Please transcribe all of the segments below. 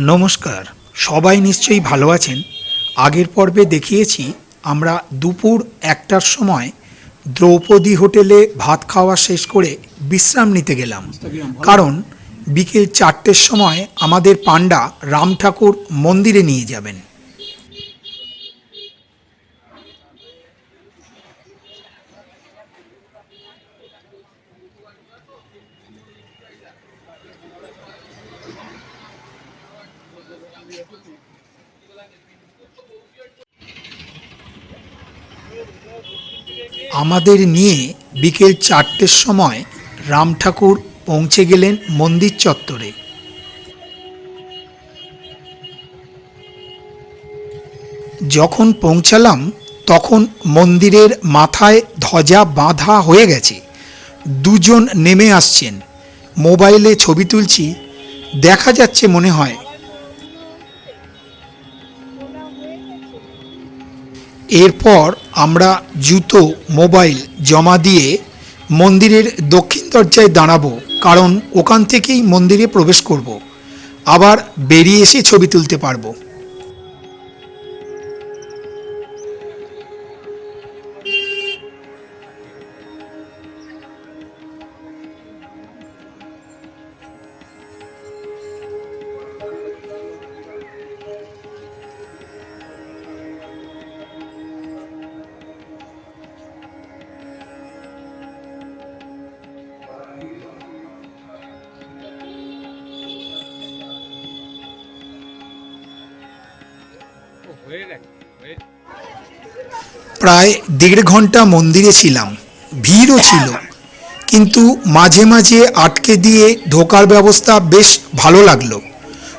নমস্কার সবাই নিশ্চয়ই ভালো আছেন। আগের পর্বে দেখিয়েছি আমরা দুপুর একটার সময় দ্রৌপদী হোটেলে ভাত খাওয়া শেষ করে বিশ্রাম নিতে গেলাম। কারণ বিকেল চারটের সময় আমাদের পাণ্ডা রাম ঠাকুর মন্দিরে নিয়ে যাবেন। আমাদের নিয়ে বিকেল চারটের সময় রাম ঠাকুর পৌঁছে গেলেন মন্দির চত্বরে। যখন পৌঁছালাম, তখন মন্দিরের মাথায় ধ্বজা বাঁধা হয়ে গেছে। দুজন নেমে আসছেন। মোবাইলে ছবি তুলছি। দেখা যাচ্ছে মনে হয় এরপর আমরা জুতো, মোবাইল জমা দিয়ে মন্দিরের দক্ষিণ দরজায় দাঁড়াবো, কারণ ওখান থেকেই মন্দিরে প্রবেশ করব। আবার বেরিয়ে এসে ছবি তুলতে পারব প্রায় দেড় ঘণ্টা মন্দিরে ছিলাম। ভিড়ও ছিল। কিন্তু মাঝে মাঝে আটকে দিয়ে ঢোকার ব্যবস্থা বেশ ভালো লাগল।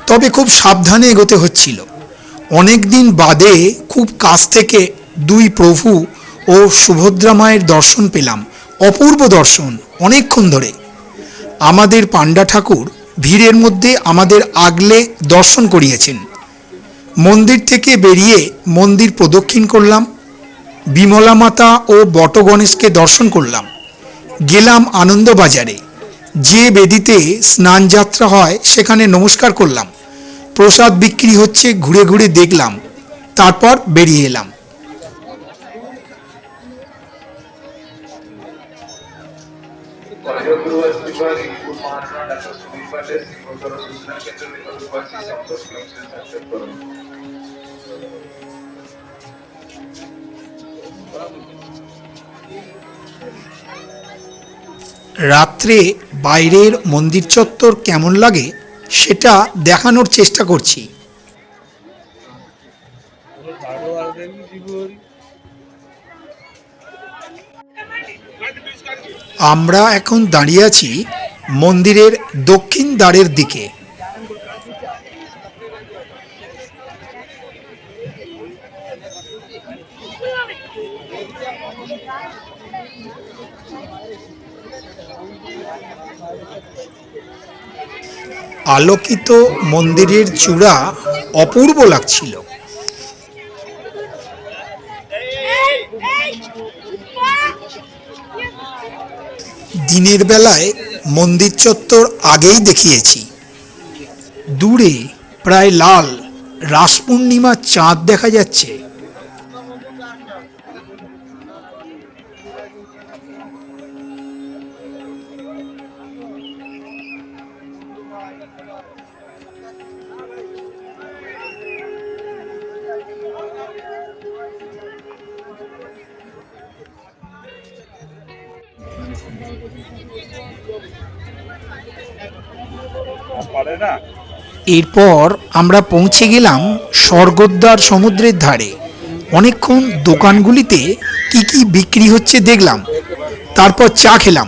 তবে খুব সাবধানে এগোতে হচ্ছিল। অনেক দিন বাদে খুব কাছ থেকে দুই প্রভু ও সুভদ্রা মায়ের দর্শন পেলাম। অপূর্ব দর্শন, অনেকক্ষণ ধরে। আমাদের পাণ্ডা ঠাকুর ভিড়ের মধ্যে আমাদের আগলে দর্শন করিয়েছেন। মন্দির থেকে বেরিয়ে মন্দির প্রদক্ষিণ করলাম বিমলা মাতা ও বটগণেশকে দর্শন করলাম। গেলাম আনন্দবাজারে। যে বেদিতে স্নান যাত্রা হয়, সেখানে নমস্কার করলাম। প্রসাদ বিক্রি হচ্ছে, ঘুরে ঘুরে দেখলাম। তারপর বেরিয়ে এলাম। রাত্রে বাইরের মন্দির চত্বর কেমন লাগে সেটা দেখানোর চেষ্টা করছি। আমরা এখন দাঁড়িয়ে আছি মন্দিরের দক্ষিণ দ্বারের দিকে। আলোকিত মন্দিরের চূড়া অপূর্ব লাগছিল। দিনের বেলায় মন্দির চত্বর আগেই দেখিয়েছি। দূরে প্রায় লাল রাস পূর্ণিমার চাঁদ দেখা যাচ্ছে। এরপর আমরা পৌঁছে গেলাম স্বর্গদ্বার সমুদ্রের ধারে। অনেকক্ষণ দোকানগুলিতে কি কি বিক্রি হচ্ছে দেখলাম। তারপর চা খেলাম।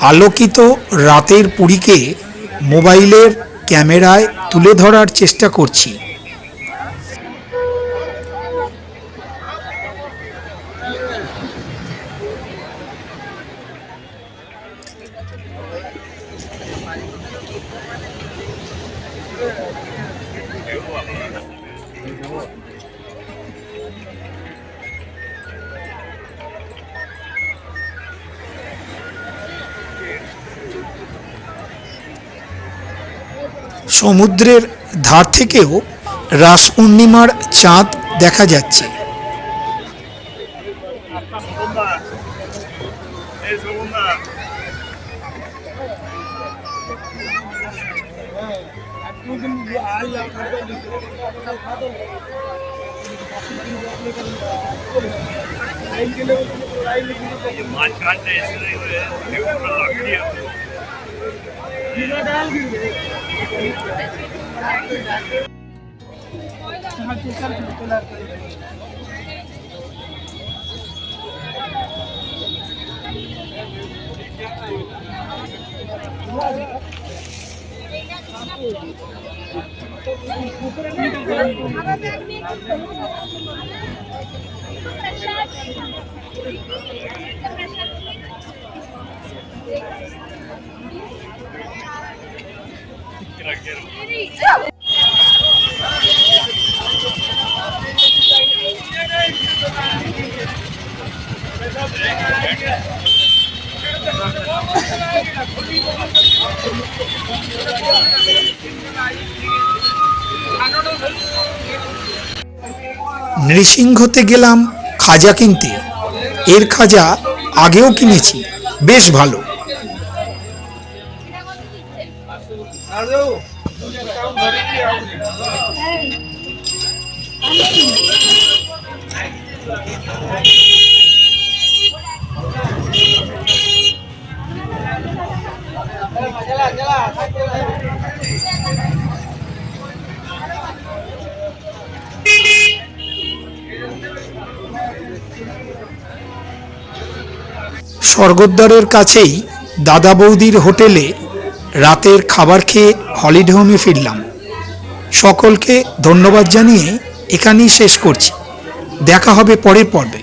আলোকিত রাতের পুরীকে মোবাইলের ক্যামেরায় তুলে ধরার চেষ্টা করছি। সমুদ্রের ধার থেকেও রাস পূর্ণিমার চাঁদ দেখা যাচ্ছে। মাঝখানটা ঢেউগুলো লাফিয়ে নৃসিংহতে গেলাম খাজা কিনতে। এর খাজা আগেও কিনেছি। বেশ ভালো। স্বর্গদ্বারের কাছেই দাদা বৌদির হোটেলে রাতের খাবার খেয়ে হলিডে হোমে ফিরলাম। সকলকে ধন্যবাদ জানিয়ে এখানেই শেষ করছি। দেখা হবে পরের পর্বে।